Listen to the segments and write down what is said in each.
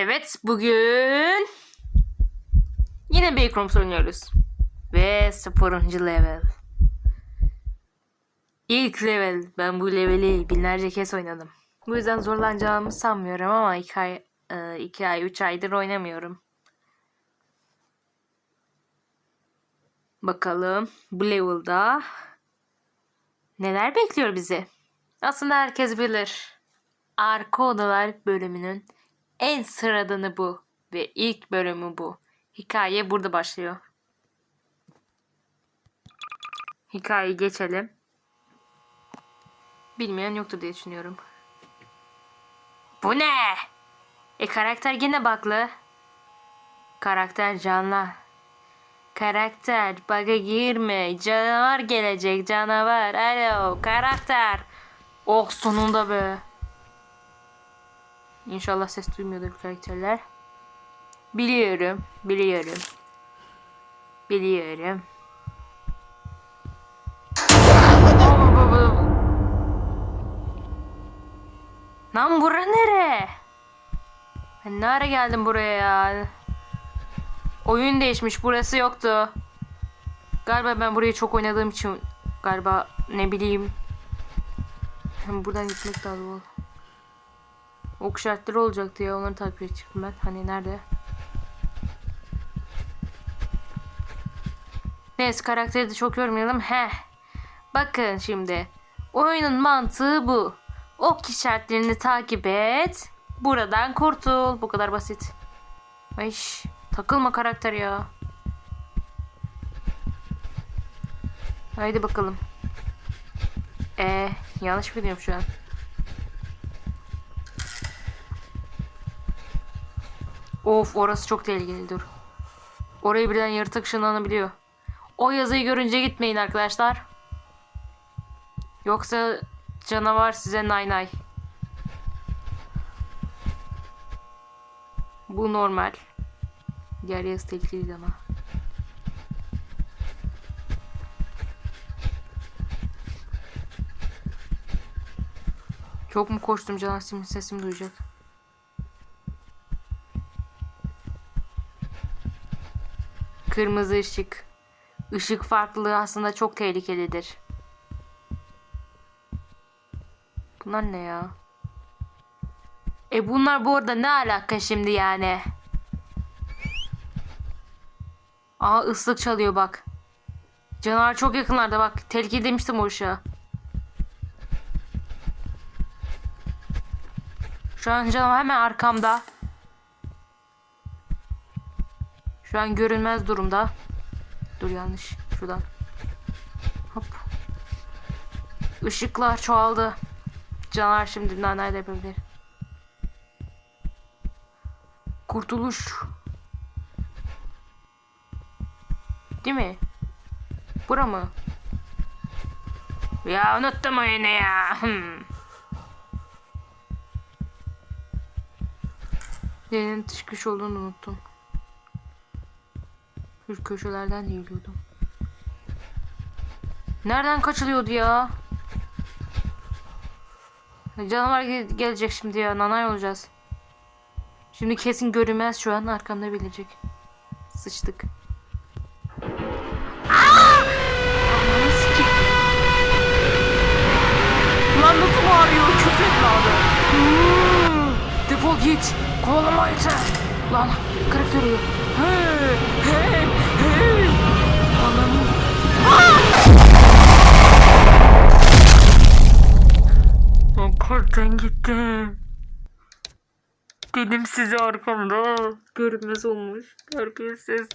Evet bugün yine Backrooms oynuyoruz. Ve 0. level. İlk level. Ben bu leveli binlerce kez oynadım. Bu yüzden zorlanacağımı sanmıyorum ama 2 ay, 2 ay 3 aydır oynamıyorum. Bakalım bu level'da neler bekliyor bizi? Aslında herkes bilir. Arka odalar bölümünün en sıradanı bu ve ilk bölümü bu. Hikaye burada başlıyor. Hikayeyi geçelim. Bilmeyen yoktur diye düşünüyorum. Bu ne? E karakter gene baklı. Karakter canlı. Karakter bug'a girme. Canavar gelecek canavar. Alo karakter. Oh sonunda be. İnşallah ses duymuyordur karakterler. Biliyorum, biliyorum. Biliyorum. Lan bura nere? Ben ne ara geldim buraya ya? Oyun değişmiş, burası yoktu. Galiba ben burayı çok oynadığım için galiba ne bileyim. Buradan gitmek daha doğal. Ok şartları olacaktı ya onları takip edecektim ben. Hani nerede? Neyse karakteri de çok yormayalım. Heh. Bakın şimdi. Oyunun mantığı bu. Ok işaretlerini takip et. Buradan kurtul. Bu kadar basit. Ay takılma karakter ya. Haydi bakalım. Ee, yanlış mı gidiyorum şu an? Of orası çok tehlikeli dur. Orayı birden yırtık ışınlanabiliyor. O yazıyı görünce gitmeyin arkadaşlar. Yoksa canavar size nay nay. Bu normal. Diğer yazı tehlikeli ama. Çok mu koştum canavar sesimi duyacak. Kırmızı ışık. Işık farklılığı aslında çok tehlikelidir. Bunlar ne ya? E bunlar bu arada ne alaka şimdi yani? Aa ıslık çalıyor bak. Canavar çok yakınlarda bak. Tehlikeli demiştim o ışığa. Şu an canavar hemen arkamda. Şu an görünmez durumda. Dur yanlış. Şuradan. Hop. Işıklar çoğaldı. Canavar şimdi nerede yapabilir? Kurtuluş. Değil mi? Bura mı? Ya unuttum oyunu ya. Hmm. Nerenin çıkış olduğunu unuttum. Şu köşelerden eğiliyordum. Nereden kaçılıyordu ya? Canavar ge- gelecek şimdi ya. Nanay olacağız. Şimdi kesin görünmez şu an arkamda bilecek. Sıçtık. Lan nasıl bağırıyor kötü evladı. Hmm, Defol git. Kovalama yeter. Lan karakter uyuyor. Hey, hey, hey. Ananı. Lan kalpten gittim. Dedim size arkamda. Görünmez olmuş. Terbiyesiz.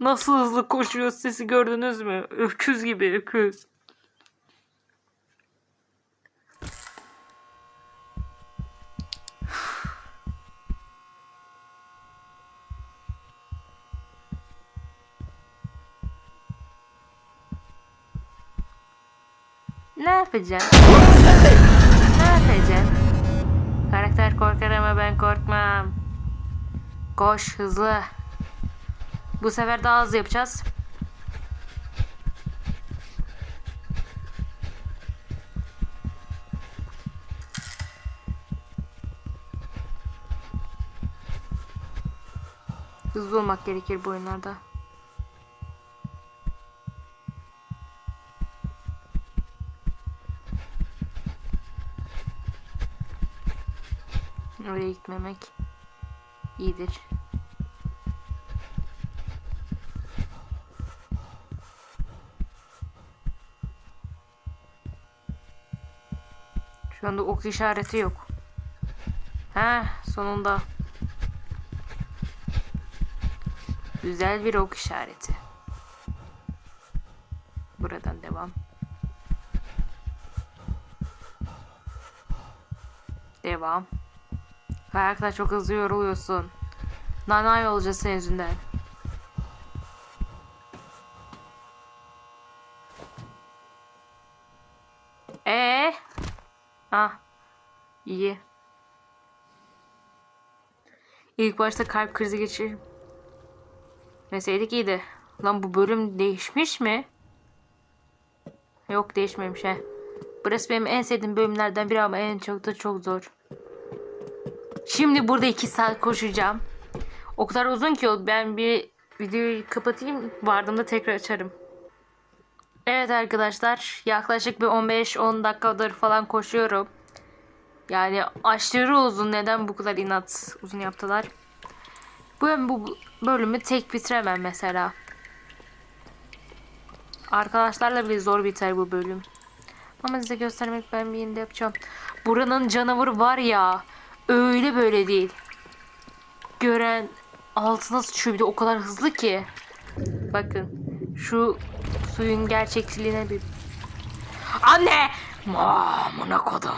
Nasıl hızlı koşuyor sesi gördünüz mü? Öküz gibi öküz. Ne yapacağım? ne yapacağım? Karakter korkar ama ben korkmam. Koş hızlı. Bu sefer daha hızlı yapacağız. Hızlı olmak gerekir bu oyunlarda. Gitmemek iyidir. Şu anda ok işareti yok. Ha, sonunda. Güzel bir ok işareti. Buradan devam. Devam. Karakter çok hızlı yoruluyorsun. Nanay olacağız senin yüzünden. Ee? Ah. İyi. İlk başta kalp krizi geçirdim. Meseydik iyiydi. Lan bu bölüm değişmiş mi? Yok değişmemiş he. Burası benim en sevdiğim bölümlerden biri ama en çok da çok zor. Şimdi burada iki saat koşacağım. O kadar uzun ki o. Ben bir videoyu kapatayım. Vardığımda tekrar açarım. Evet arkadaşlar. Yaklaşık bir 15-10 dakikadır falan koşuyorum. Yani aşırı uzun. Neden bu kadar inat uzun yaptılar? Ben bu bölümü tek bitiremem mesela. Arkadaşlarla bile zor biter bu bölüm. Ama size göstermek ben bir yerinde yapacağım. Buranın canavarı var ya. Öyle böyle değil. Gören altına sıçıyor bir de o kadar hızlı ki. Bakın. Şu suyun gerçekçiliğine bir... Anne! Amına kodum.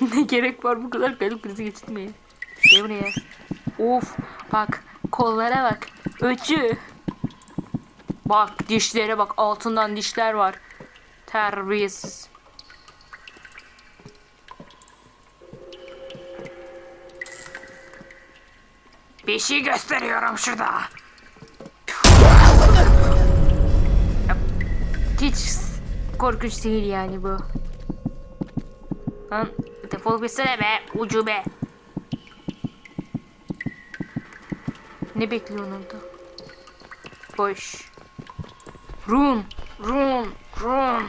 ne gerek var bu kadar kalp krizi geçirmeye? Gel buraya. Of bak kollara bak. Öcü. Bak dişlere bak altından dişler var. Terbiyesiz. Bir şey gösteriyorum şurada. Hiç korkunç değil yani bu. Lan defol gitsene be ucube. Ne bekliyorsun orada? Boş. Run, run, run.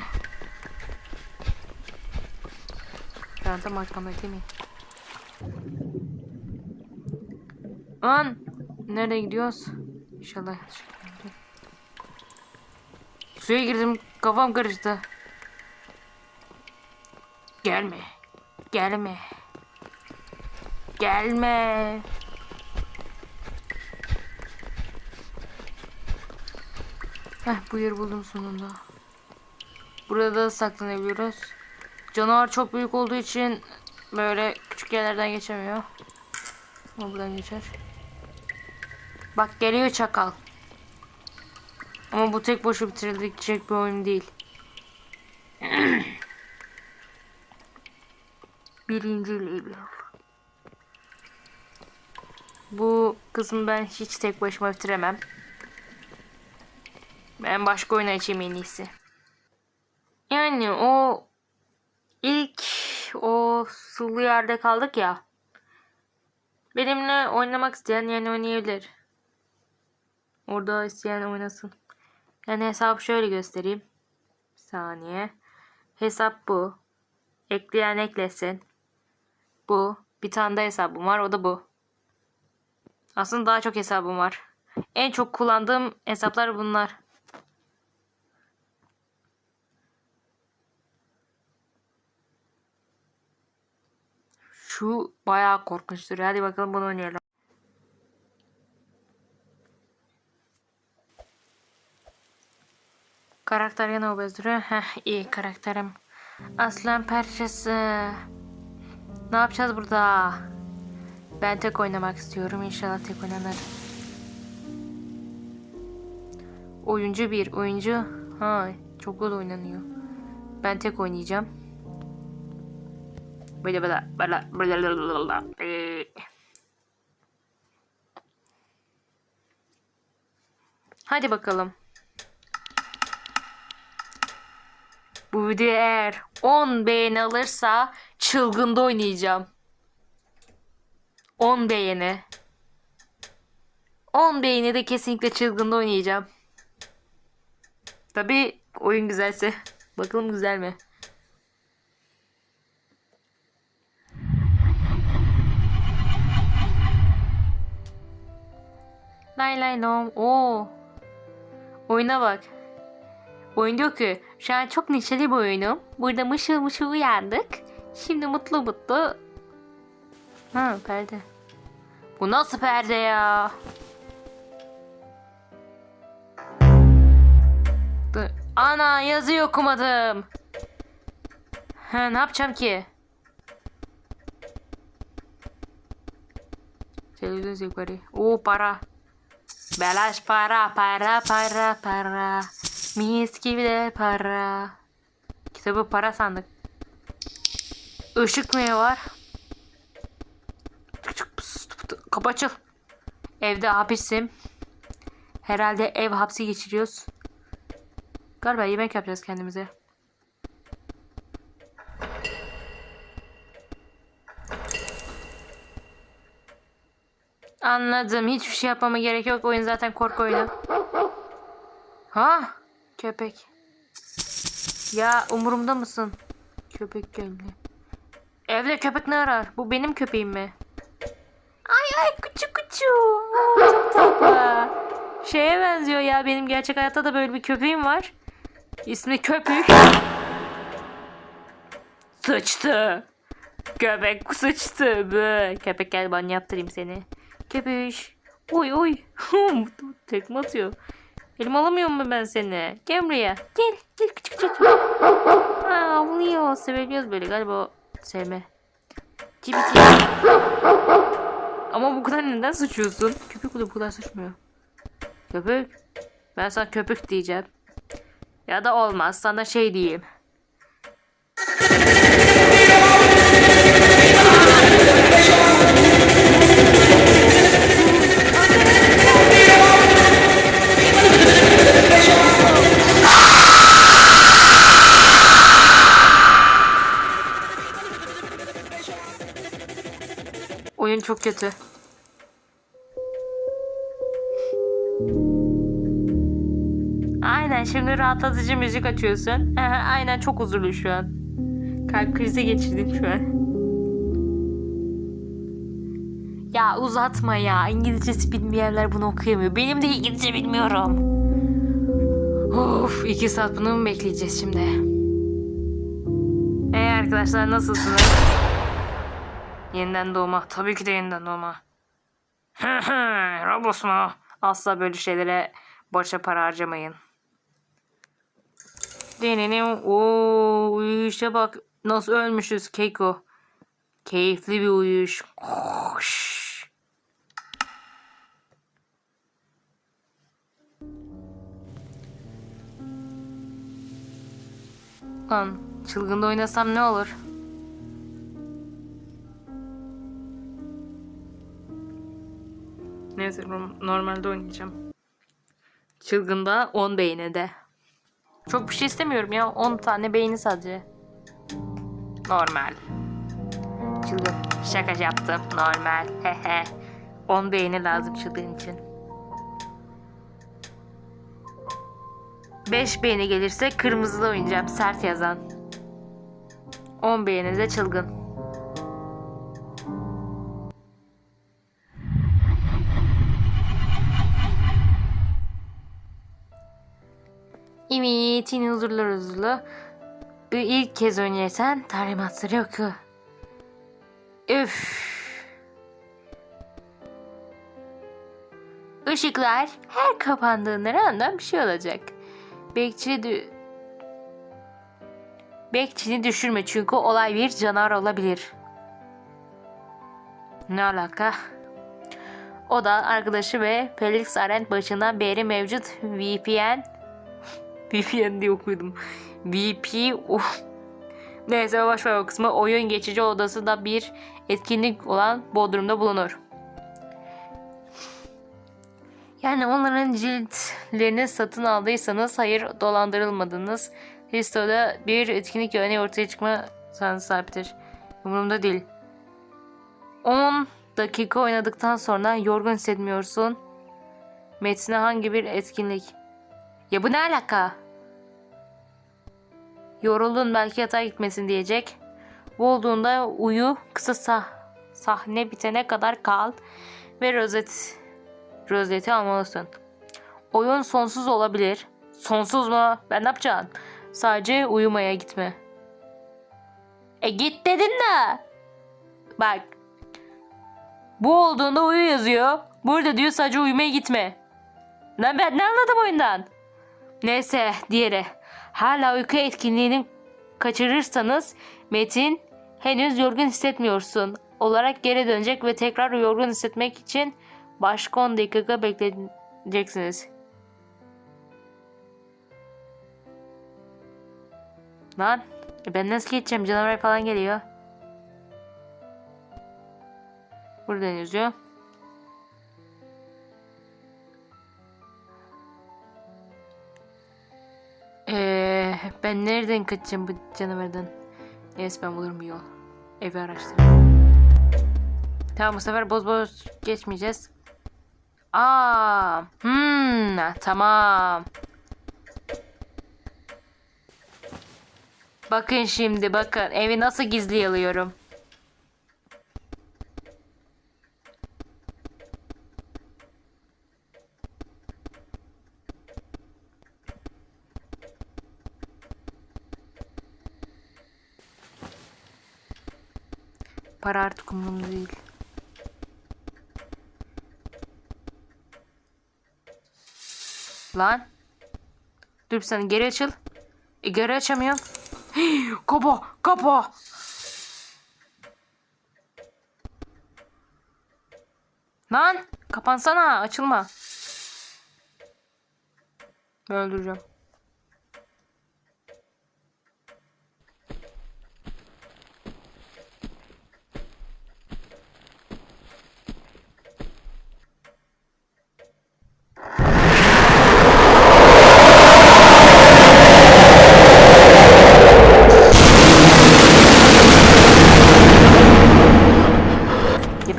Ben tam arkamda değil mi? Lan nereye gidiyoruz? İnşallah. Suya girdim kafam karıştı. Gelme. Gelme. Gelme. Heh bu yeri buldum sonunda. Burada da saklanabiliyoruz. Canavar çok büyük olduğu için böyle küçük yerlerden geçemiyor. Ama buradan geçer. Bak geliyor çakal. Ama bu tek boşu bitirilecek bir oyun değil. Birinci level. Bu kısmı ben hiç tek başıma bitiremem. Ben başka oyun açayım en iyisi. Yani o ilk o sulu yerde kaldık ya. Benimle oynamak isteyen yani oynayabilir. Orada isteyen oynasın. Yani hesabı şöyle göstereyim. Bir saniye. Hesap bu. Ekleyen eklesin. Bu. Bir tane de hesabım var. O da bu. Aslında daha çok hesabım var. En çok kullandığım hesaplar bunlar. Şu bayağı korkunçtur. Hadi bakalım bunu oynayalım. Karakter yine obez duruyor. Heh iyi karakterim. Aslan parçası. Ne yapacağız burada? Ben tek oynamak istiyorum. İnşallah tek oynanır. Oyuncu bir. Oyuncu. Ha çok da oynanıyor. Ben tek oynayacağım. Böyle böyle böyle böyle böyle. Hadi bakalım. Bu video eğer 10 beğeni alırsa çılgında oynayacağım. 10 beğeni. 10 beğeni de kesinlikle çılgında oynayacağım. Tabi oyun güzelse. Bakalım güzel mi? Lay lay lom. Oo. Oyuna bak. Oyun diyor ki şu an çok neşeli bir oyunum. Burada mışıl mışıl uyandık. Şimdi mutlu mutlu. Ha perde. Bu nasıl perde ya? Ana yazıyı okumadım. Ha ne yapacağım ki? Televizyon yukarı. Oo para. Belaş para, para, para, para. Mis gibi de para. Kitabı para sandık. Işık ne var? Kapı açıl. Evde hapisim. Herhalde ev hapsi geçiriyoruz. Galiba yemek yapacağız kendimize. Anladım. Hiçbir şey yapmama gerek yok. Oyun zaten korku oyunu. Ha? Köpek. Ya umurumda mısın? Köpek geldi. Evde köpek ne arar? Bu benim köpeğim mi? Ay ay küçük küçük. Çok tatlı. Şeye benziyor ya. Benim gerçek hayatta da böyle bir köpeğim var. İsmi Köpük. Sıçtı. Köpek sıçtı. Köpek gel ben yaptırayım seni. Köpüş. Oy oy. Tekme atıyor. Elim alamıyor mu ben seni? Gel buraya. Gel. Gel küçük küçük. Ha avlıyor. Seviyoruz böyle galiba sevme. Cibiti. Ama bu kadar neden sıçıyorsun? Köpek bu kadar sıçmıyor. Köpek. Ben sana köpük diyeceğim. Ya da olmaz. Sana şey diyeyim. Çok kötü. Aynen şimdi rahatlatıcı müzik açıyorsun. Aynen çok huzurlu şu an. Kalp krizi geçirdim şu an. Ya uzatma ya. İngilizcesi bilmeyenler bunu okuyamıyor. Benim de İngilizce bilmiyorum. Of iki saat bunu mu bekleyeceğiz şimdi? Ee arkadaşlar nasılsınız? Yeniden doğma. Tabii ki de yeniden doğma. Robos mu? Asla böyle şeylere boşa para harcamayın. Denenim. Oo, uyuyuşa bak. Nasıl ölmüşüz Keiko. Keyifli bir uyuş. Hoş. Lan çılgında oynasam ne olur? Neyse norm- normalde oynayacağım. Çılgında 10 beğeni de. Çok bir şey istemiyorum ya. 10 tane beğeni sadece. Normal. Çılgın. Şaka yaptım. Normal. Hehe. 10 beğeni lazım çılgın için. 5 beğeni gelirse kırmızıda oynayacağım. Sert yazan. 10 beğeni de çılgın. Evet, yine huzurlu huzurlu. Bu ilk kez oynarsan talimatları oku. Üf. Işıklar her kapandığında random bir şey olacak. Bekçi dü- Bekçini düşürme çünkü olay bir canavar olabilir. Ne alaka? O da arkadaşı ve Felix Arendt başından beri mevcut VPN VPN diye okudum. VP of. Neyse ver o kısmı. Oyun geçici odası da bir etkinlik olan Bodrum'da bulunur. Yani onların ciltlerini satın aldıysanız hayır dolandırılmadınız. Histo'da bir etkinlik örneği ortaya çıkma şansı sahiptir. Umurumda değil. 10 dakika oynadıktan sonra yorgun hissetmiyorsun. Metne hangi bir etkinlik? Ya bu ne alaka? Yoruldun belki yatağa gitmesin diyecek. Bu olduğunda uyu kısa sah sahne bitene kadar kal ve rozet rozeti almalısın. Oyun sonsuz olabilir. Sonsuz mu? Ben ne yapacağım? Sadece uyumaya gitme. E git dedin de. Bak. Bu olduğunda uyu yazıyor. Burada diyor sadece uyumaya gitme. Lan ben ne anladım oyundan? Neyse diğeri. Hala uyku etkinliğini kaçırırsanız Metin henüz yorgun hissetmiyorsun olarak geri dönecek ve tekrar yorgun hissetmek için başka 10 dakika bekleyeceksiniz. Lan e ben nasıl geçeceğim canavar falan geliyor. Burada yazıyor. ben nereden kaçacağım bu canavardan? Neyse ben bulurum bir yol. Evi araştırayım. Tamam bu sefer boz boz geçmeyeceğiz. Aa, hmm, tamam. Bakın şimdi bakın evi nasıl gizli alıyorum. Para artık umurumda değil. Lan. Dur saniye geri açıl. E, geri açamıyorum. Kapa kapa. Lan kapansana açılma. Ben öldüreceğim.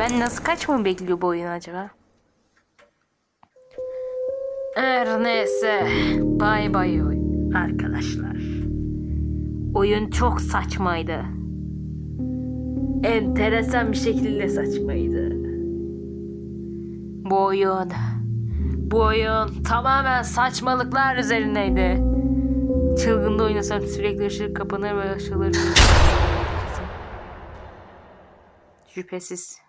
Ben nasıl kaçmamı bekliyor bu oyun acaba? Her neyse. Bay bay arkadaşlar. Oyun çok saçmaydı. Enteresan bir şekilde saçmaydı. Bu oyun. Bu oyun tamamen saçmalıklar üzerineydi. Çılgında oynasam sürekli ışık kapanır ve ışıkları... Şüphesiz.